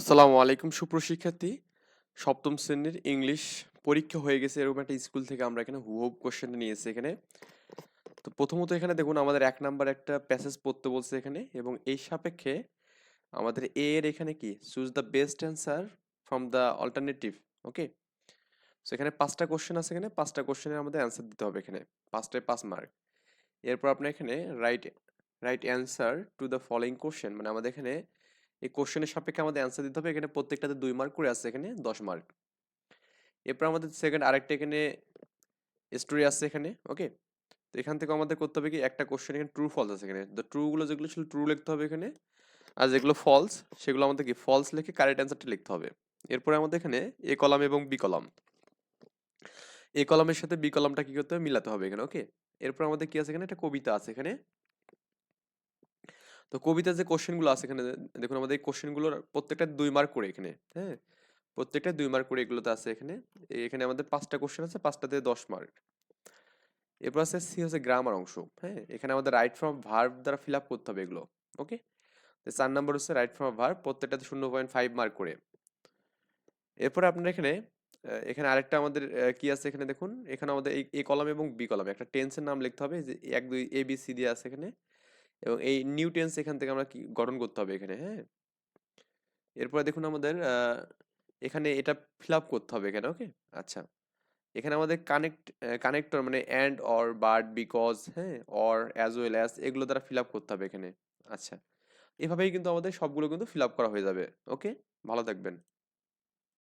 আসসালামু আলাইকুম সুপ্রশিক্ষার্থী সপ্তম শ্রেণির ইংলিশ পরীক্ষা হয়ে গেছে, এরকম একটা স্কুল থেকে আমরা এখানে হুবহু কোশ্চেনটা এসেছি এখানে। তো প্রথমত এখানে দেখুন, আমাদের এক নাম্বার একটা প্যাসেজ পড়তে বলছে এখানে এবং এই সাপেক্ষে আমাদের এ এর এখানে কি? Choose the best answer from the alternative okay so এখানে পাঁচটা কোশ্চেন আছে এখানে, পাঁচটা কোশ্চেনের আমাদের অ্যান্সার দিতে হবে এখানে, পাঁচটায় পাঁচ মার্ক এরপর আপনার এখানে write write answer to the following question মানে আমাদের এখানে এই কোশ্চেনের সাপেক্ষে আমাদের অ্যান্সার দিতে হবে। এখানে প্রত্যেকটাতে দুই মার্ক করে আছে, এখানে দশ মার্ক এরপর আমাদের সেকেন্ড আরেকটা এখানে স্টোরি আছে এখানে ওকে তো এখান থেকে আমাদের করতে হবে কি, একটা কোশ্চেন এখানে ট্রু ফলস আছে এখানে। তো ট্রুগুলো যেগুলো ছিল ট্রু লিখতে হবে এখানে, আর যেগুলো ফলস সেগুলো আমাদের কি ফলস লিখে কারেক্ট অ্যান্সারটা লিখতে হবে। এরপরে আমাদের এখানে এ কলাম এবং বি কলাম এ কলামের সাথে বি কলামটা কি করতে হবে? মিলাতে হবে এখানে ওকে এরপর আমাদের কি আছে এখানে? একটা কবিতা আছে এখানে। তো কবিতার যে কোশ্চেনগুলো আছে এখানে, দেখুন আমাদের এই কোশ্চেনগুলোর প্রত্যেকটা দুই মার্ক করে এখানে হ্যাঁ? প্রত্যেকটা দুই মার্ক করে এগুলোতে আছে এখানে। এখানে আমাদের পাঁচটা কোশ্চেন আছে পাঁচটাতে দশ মার্ক এরপর আছে সি হচ্ছে গ্রামার অংশ হ্যাঁ? এখানে আমাদের রাইট ফ্রম ভার্ব দ্বারা ফিল আপ করতে হবে এগুলো ওকে চার নম্বর হচ্ছে রাইট ফ্রম ভার্ব প্রত্যেকটাতে শূন্য পয়েন্ট ফাইভ মার্ক করে। এরপরে আপনার এখানে এখানে আরেকটা আমাদের কি আছে এখানে দেখুন? এখানে আমাদের এই কলাম এবং বি কলামে একটা টেন্সের নাম লিখতে হবে, যে এক, দুই এ বি সি দিয়ে আছে এখানে। এবং এই নিউ এখান থেকে আমরা কি গঠন করতে হবে এখানে হ্যাঁ? এরপরে দেখুন আমাদের এখানে এটা ফিল আপ করতে হবে এখানে, ওকে? আচ্ছা। এখানে আমাদের কানেক্ট কানেক্টর মানে অ্যান্ড, অর, বাট, বিকজ হ্যাঁ? অর, অ্যাজ ওয়েল অ্যাজ এগুলো দ্বারা ফিল আপ করতে হবে এখানে। আচ্ছা। এভাবেই কিন্তু আমাদের সবগুলো কিন্তু ফিল আপ করা হয়ে যাবে, ওকে? ভালো থাকবেন।